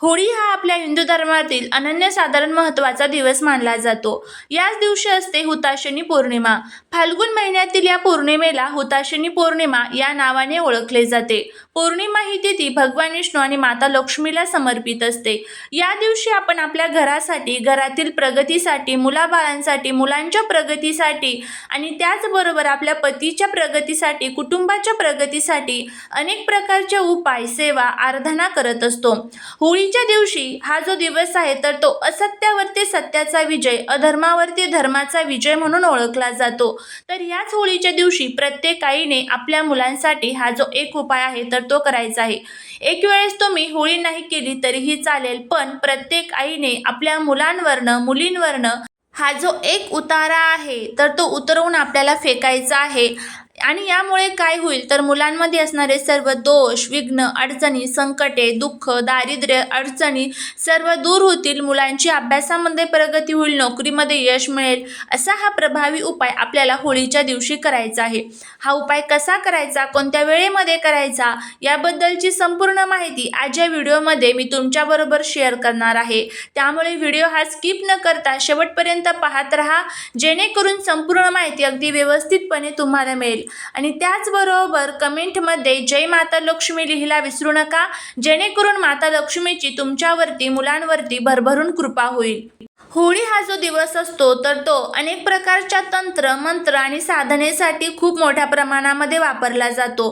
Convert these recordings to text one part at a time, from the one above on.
होळी हा आपल्या हिंदू धर्मातील अनन्यसाधारण महत्त्वाचा दिवस मानला जातो. याच दिवशी असते हुताशनी पौर्णिमा. फाल्गुन महिन्यातील या पौर्णिमेला हुताशनी पौर्णिमा या नावाने ओळखले जाते. पौर्णिमा ही तिथी भगवान विष्णू आणि माता लक्ष्मीला समर्पित असते. या दिवशी आपण आपल्या घरासाठी घरातील प्रगतीसाठी मुलाबाळांसाठी मुलांच्या प्रगतीसाठी आणि त्याचबरोबर आपल्या पतीच्या प्रगतीसाठी कुटुंबाच्या प्रगतीसाठी अनेक प्रकारचे उपाय सेवा आराधना करत असतो. होळीच्या दिवशी हा जो दिवस आहे तर तो असत्यावरती सत्याचा विजय अधर्मावरती धर्माचा विजय म्हणून ओळखला जातो. तर याच होळीच्या दिवशी प्रत्येक आईने आपल्या मुलांसाठी हा जो एक उपाय आहे तर तो करायचा आहे. एक वेळेस तुम्ही होळी नाही केली तरीही चालेल पण प्रत्येक आईने आपल्या मुलांवरनं मुलींवरनं हा जो एक उतारा आहे तर तो उतरवून आपल्याला फेकायचा आहे. आणि यामुळे काय होईल? तर मुलांमध्ये असणारे सर्व दोष विघ्न अडचणी संकटे दुःख दारिद्र्य अडचणी सर्व दूर होतील. मुलांची अभ्यासामध्ये प्रगती होईल नोकरीमध्ये यश मिळेल असा हा प्रभावी उपाय आपल्याला होळीच्या दिवशी करायचा आहे. हा उपाय कसा करायचा? कोणत्या वेळेमध्ये करायचा? याबद्दलची संपूर्ण माहिती आज या व्हिडिओमध्ये मी तुमच्याबरोबर शेअर करणार आहे. त्यामुळे व्हिडिओ हा स्किप न करता शेवटपर्यंत पाहत राहा. जेणेकरून संपूर्ण माहिती अगदी व्यवस्थितपणे तुम्हाला मिळेल. आणि त्याचबरोबर कमेंटमध्ये जय माता लक्ष्मी लिहिला विसरू नका जेणेकरून माता लक्ष्मीची तुमच्यावरती मुलांवरती भरभरून कृपा होईल. होळी हा जो दिवस असतो तर तो अनेक प्रकारच्या तंत्र मंत्र आणि साधनेसाठी खूप मोठ्या प्रमाणामध्ये वापरला जातो.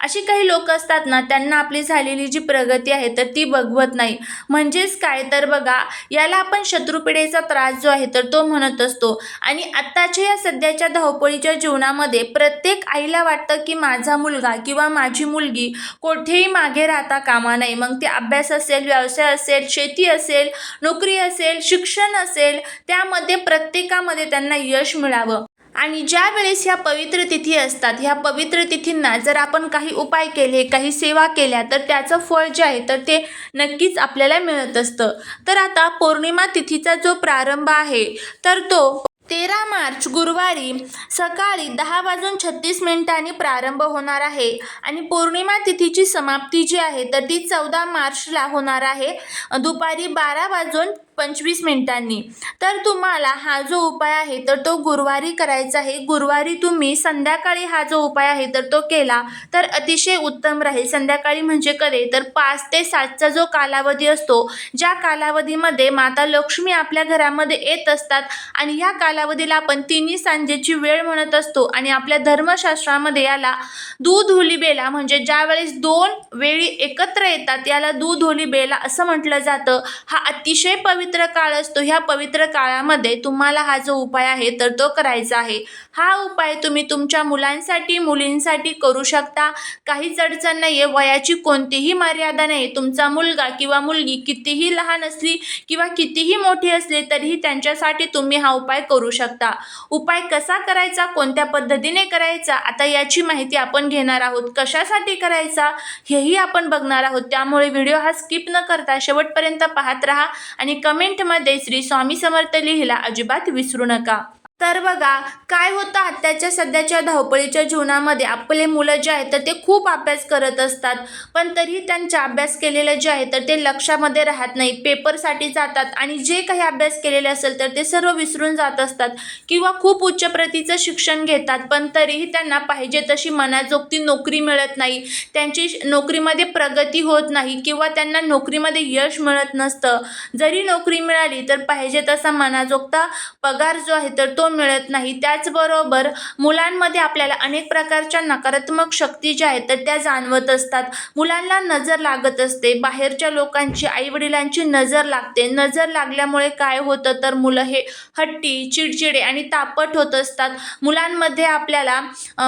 अशी काही लोक असतात ना त्यांना आपली झालेली जी प्रगती आहे तर ती बघवत नाही. म्हणजेच काय? तर बघा याला आपण शत्रुपिढेचा त्रास जो आहे तर तो म्हणत असतो. आणि आत्ताच्या या सध्याच्या धावपळीच्या जीवनामध्ये प्रत्येक आईला वाटतं की माझा मुलगा किंवा माझी मुलगी कोठेही मागे राहता कामा नाही. मग ते अभ्यास असेल व्यवसाय असेल शेती असेल नोकरी असेल शिक्षण असेल असेल त्यामध्ये प्रत्येकामध्ये त्यांना यश मिळावं. आणि ज्या वेळेस ह्या पवित्र तिथी असतात ह्या पवित्र तिथींना जर आपण काही उपाय केले काही सेवा केल्या तर त्याचं फळ जे आहे तर ते नक्कीच आपल्याला मिळत असतं. तर आता पौर्णिमा तिथीचा जो प्रारंभ आहे तर तो तेरा मार्च गुरुवारी सकाळी दहा वाजून छत्तीस मिनिटांनी प्रारंभ होणार आहे. आणि पौर्णिमा तिथीची समाप्ती जी आहे तर ती चौदा मार्चला होणार आहे. दुपारी बारा वाजून पंचवीस मिनिटांनी. तर तुम्हाला हा जो उपाय आहे तर तो गुरुवारी करायचा आहे. गुरुवारी तुम्ही संध्याकाळी हा जो उपाय आहे तर तो केला तर अतिशय उत्तम राहील. संध्याकाळी म्हणजे कधी? तर पाच ते सातचा जो कालावधी असतो ज्या कालावधीमध्ये माता लक्ष्मी आपल्या घरामध्ये येत असतात आणि ह्या कालावधीला आपण तिन्ही सांजेची वेळ म्हणत असतो आणि आपल्या धर्मशास्त्रामध्ये याला दूध होली बेला म्हणजे ज्यावेळेस दोन वेळी एकत्र येतात याला दूध होली बेला असं म्हटलं जातं. हा अतिशय पवित्र पवित्र काळ असतो. ह्या पवित्र काळामध्ये तुम्हाला हा जो उपाय आहे तर तो करायचा आहे. हा उपाय तुम्ही तुमच्या मुलांसाठी मुलींसाठी करू शकता. काहीच अडचण नाही आहे वयाची कोणतीही मर्यादा नाही. तुमचा मुलगा किंवा मुलगी कितीही लहान असली किंवा कितीही मोठी असली तरीही त्यांच्यासाठी तुम्ही हा उपाय करू शकता. उपाय कसा करायचा? कोणत्या पद्धतीने करायचा? आता याची माहिती आपण घेणार आहोत. कशासाठी करायचा? हेही आपण बघणार आहोत. त्यामुळे व्हिडिओ हा स्किप न करता शेवटपर्यंत पाहत राहा आणि कमेंटमध्ये श्री स्वामी समर्थ लिहिला अजिबात विसरू नका. तर बघा काय होतं आत्ताच्या सध्याच्या धावपळीच्या जीवनामध्ये आपले मुलं जे आहेत तर ते खूप अभ्यास करत असतात. पण तरीही त्यांच्या अभ्यास केलेलं जे आहे तर ते लक्षामध्ये राहत नाही. पेपरसाठी जातात आणि जे काही अभ्यास केलेले असेल तर ते सर्व विसरून जात असतात किंवा खूप उच्च प्रतीचं शिक्षण घेतात. पण तरीही त्यांना पाहिजे तशी मनाजोगती नोकरी मिळत नाही. त्यांची नोकरीमध्ये प्रगती होत नाही किंवा त्यांना नोकरीमध्ये यश मिळत नसतं. जरी नोकरी मिळाली तर पाहिजे तसा मनाजोगता पगार जो आहे तर तो मिळत नाही. त्याचबरोबर मुलांमध्ये आपल्याला अनेक प्रकारच्या नकारात्मक शक्ती ज्या आहेत तर त्या जाणवत असतात. मुलांना नजर लागत असते. बाहेरच्या लोकांची आईवडिलांची नजर लागते. नजर लागल्यामुळे काय होतं तर मुलं हे हट्टी चिडचिडे आणि तापट होत असतात. मुलांमध्ये आपल्याला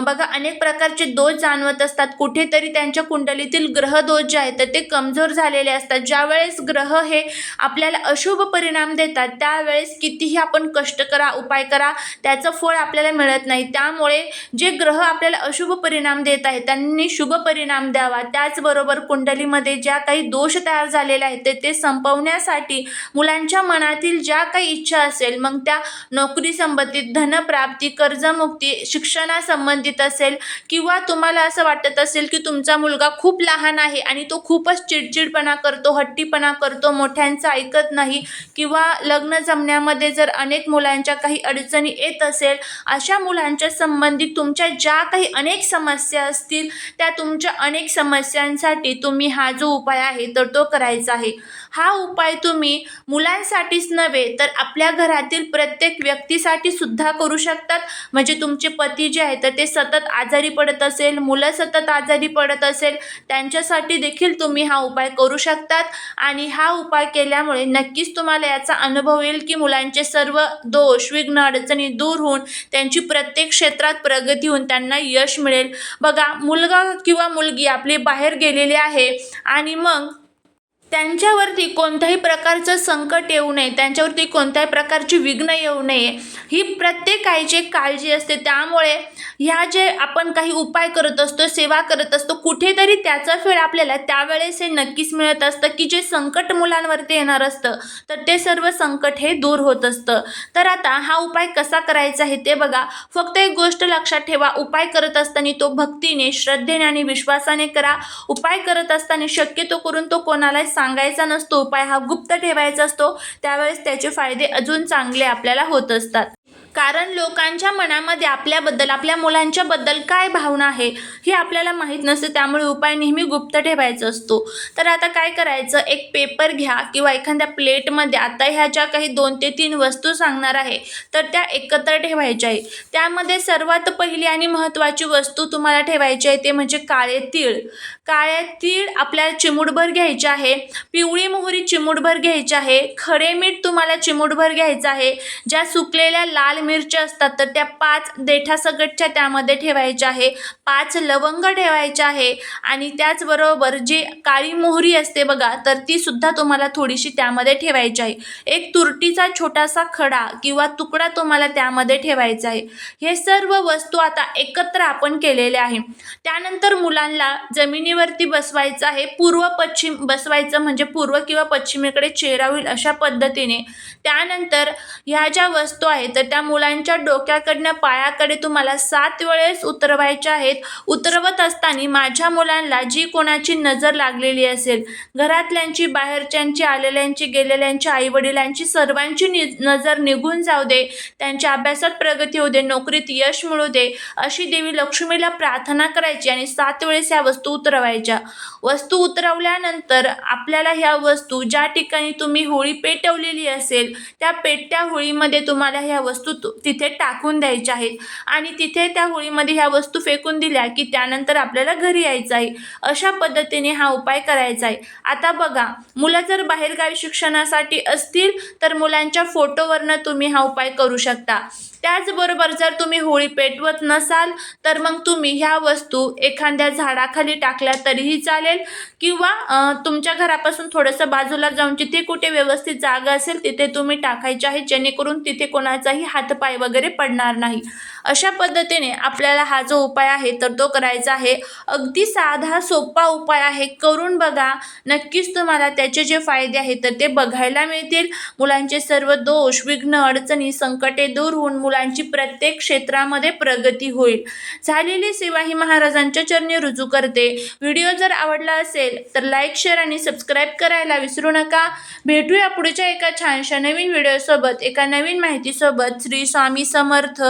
बघा अनेक प्रकारचे दोष जाणवत असतात. कुठेतरी त्यांच्या कुंडलीतील ग्रह दोष जे आहेत तर ते कमजोर झालेले असतात. ज्यावेळेस ग्रह हे आपल्याला अशुभ परिणाम देतात त्यावेळेस कितीही आपण कष्ट करा उपाय करा त्याचं फळ आपल्याला मिळत नाही. त्यामुळे जे ग्रह आपल्याला अशुभ परिणाम देत आहेत त्यांनी शुभ परिणाम द्यावा. त्याचबरोबर कुंडलीमध्ये ज्या काही दोष तयार झालेले आहेत ते ते संपवण्यासाठी मुलांच्या मनातील ज्या काही इच्छा असेल मग त्या नोकरी संबंधित धनप्राप्ती कर्जमुक्ती शिक्षणासंबंधित असेल किंवा तुम्हाला असं वाटत असेल की तुमचा मुलगा खूप लहान आहे आणि तो खूपच चिडचिडपणा करतो हट्टीपणा करतो मोठ्यांचं ऐकत नाही किंवा लग्न जमण्यामध्ये जर अनेक मुलांच्या काही अडचणी येत असेल अशा मुलांच्या संबंधित तुमच्या ज्या काही अनेक समस्या असतील त्या तुमच्या अनेक समस्यांसाठी तुम्ही हा जो उपाय आहे तर तो करायचा आहे. हा उपाय तुम्ही मुलांसाठीच नव्हे तर आपल्या घरातील प्रत्येक व्यक्तीसाठी सुद्धा करू शकतात. म्हणजे तुमचे पती जे आहे तर ते सतत आजारी पडत असेल मुलं सतत आजारी पडत असेल त्यांच्यासाठी देखील तुम्ही हा उपाय करू शकतात. आणि हा उपाय केल्यामुळे नक्कीच तुम्हाला याचा अनुभव येईल की मुलांचे सर्व दोष विघ्न अडचणी दूर होऊन त्यांची प्रत्येक क्षेत्रात प्रगती होऊन त्यांना यश मिळेल. बघा मुलगा किंवा मुलगी आपली बाहेर गेलेली आहे आणि मग त्यांच्यावरती कोणत्याही प्रकारचं संकट येऊ नये त्यांच्यावरती कोणत्याही प्रकारची विघ्न येऊ नये ही प्रत्येक आईची एक काळजी असते. त्यामुळे ह्या जे आपण काही उपाय करत असतो सेवा करत असतो कुठेतरी त्याचा फळ आपल्याला त्यावेळेस हे नक्कीच मिळत असतं की जे संकट मुलांवरती येणार असतं तर ते सर्व संकट हे दूर होत असतं. तर आता हा उपाय कसा करायचा आहे ते बघा. फक्त एक गोष्ट लक्षात ठेवा उपाय करत असताना तो भक्तीने श्रद्धेने आणि विश्वासाने करा. उपाय करत असताना शक्यतो करून तो कोणालाही सांगायचा नसतो उपाय हा गुप्त ठेवायचा असतो त्यावेळेस त्याचे फायदे अजून चांगले आपल्याला होत असतात. कारण लोकांच्या मनामध्ये आपल्याबद्दल आपल्या मुलांच्याबद्दल काय भावना आहे हे आपल्याला माहीत नसते. त्यामुळे उपाय नेहमी गुप्त ठेवायचा असतो. तर आता काय करायचं? एक पेपर घ्या किंवा एखाद्या प्लेटमध्ये आता ह्या ज्या काही दोन ते तीन वस्तू सांगणार आहे तर त्या एकत्र ठेवायच्या आहे त्यामध्ये सर्वात पहिली आणि महत्त्वाची वस्तू तुम्हाला ठेवायची आहे ते म्हणजे काळे तीळ. काळे तीळ आपल्याला चिमूटभर घ्यायचे आहे. पिवळी मोहरी चिमूटभर घ्यायची आहे. खडे मीठ तुम्हाला चिमूटभर घ्यायचं आहे. ज्या सुकलेल्या लाल मिरच्या असतात तर त्या पाच देठासकटच्या त्यामध्ये ठेवायच्या आहे. पाच लवंग ठेवायच्या आहे आणि त्याचबरोबर जी काळी मोहरी असते बघा तर ती सुद्धा तुम्हाला थोडीशी त्यामध्ये ठेवायची आहे. एक तुरटीचा छोटासा खडा किंवा तुकडा तुम्हाला त्यामध्ये ठेवायचा आहे. हे सर्व वस्तू आता एकत्र आपण केलेले आहे. त्यानंतर मुलांना जमिनीवरती बसवायचं आहे. पूर्व पश्चिम बसवायचं म्हणजे पूर्व किंवा पश्चिमेकडे चेहरा होईल अशा पद्धतीने. त्यानंतर ह्या ज्या वस्तू आहेत तर त्या मुलांच्या डोक्याकडनं पायाकडे तुम्हाला सात वेळेस उतरवायच्या आहेत. उतरवत असताना माझ्या मुलांना जी कोणाची नजर लागलेली असेल घरातल्यांची बाहेरच्यांची आलेल्यांची गेलेल्यांची आईवडिलांची सर्वांची नि नजर निघून जाऊ दे. त्यांच्या अभ्यासात प्रगती होऊ दे नोकरीत यश मिळू दे अशी देवी लक्ष्मीला प्रार्थना करायची आणि सात वेळेस ह्या वस्तू उतरवायच्या. वस्तू उतरवल्यानंतर आपल्याला ह्या वस्तू ज्या ठिकाणी तुम्ही होळी पेटवलेली असेल त्या पेटत्या होळीमध्ये तुम्हाला ह्या वस्तू वस्तू तिथे टाकून द्यायच्या आहेत. आणि तिथे त्या होळीमध्ये ह्या वस्तू फेकून दिल्या की त्यानंतर आपल्याला घरी यायचं आहे. अशा पद्धतीने हा उपाय करायचा आहे. आता बघा मुलं जर बाहेरगावी शिक्षणासाठी असतील तर मुलांच्या फोटोवरनं तुम्ही हा उपाय करू शकता. त्याचबरोबर जर तुम्ही होळी पेटवत नसाल तर मग तुम्ही ह्या वस्तू एखाद्या झाडाखाली टाकल्या तरीही चालेल. किंवा तुमच्या घरापासून थोडंसं बाजूला जाऊन जिथे कुठे व्यवस्थित जागा असेल तिथे तुम्ही टाकायचे आहे जेणेकरून तिथे कोणाचाही हात पाय वगैरे पडणार नाही. अशा पद्धतीने आपल्याला हा जो उपाय आहे तर तो करायचा आहे. अगदी साधा सोपा उपाय आहे. करून बघा. नक्कीच तुम्हाला त्याचे जे फायदे आहेत तर ते बघायला मिळतील. मुलांचे सर्व दोष विघ्न अडचणी संकटे दूर होऊन मुलांची प्रत्येक क्षेत्रामध्ये प्रगती होईल. झालेली सेवा ही महाराजांच्या चरणी रुजू करते. व्हिडिओ जर आवडला असेल तर लाईक शेअर आणि सबस्क्राईब करायला विसरू नका. भेटूया पुढच्या एका छानशा नवीन व्हिडिओसोबत एका नवीन माहितीसोबत. श्री श्री स्वामी समर्थ.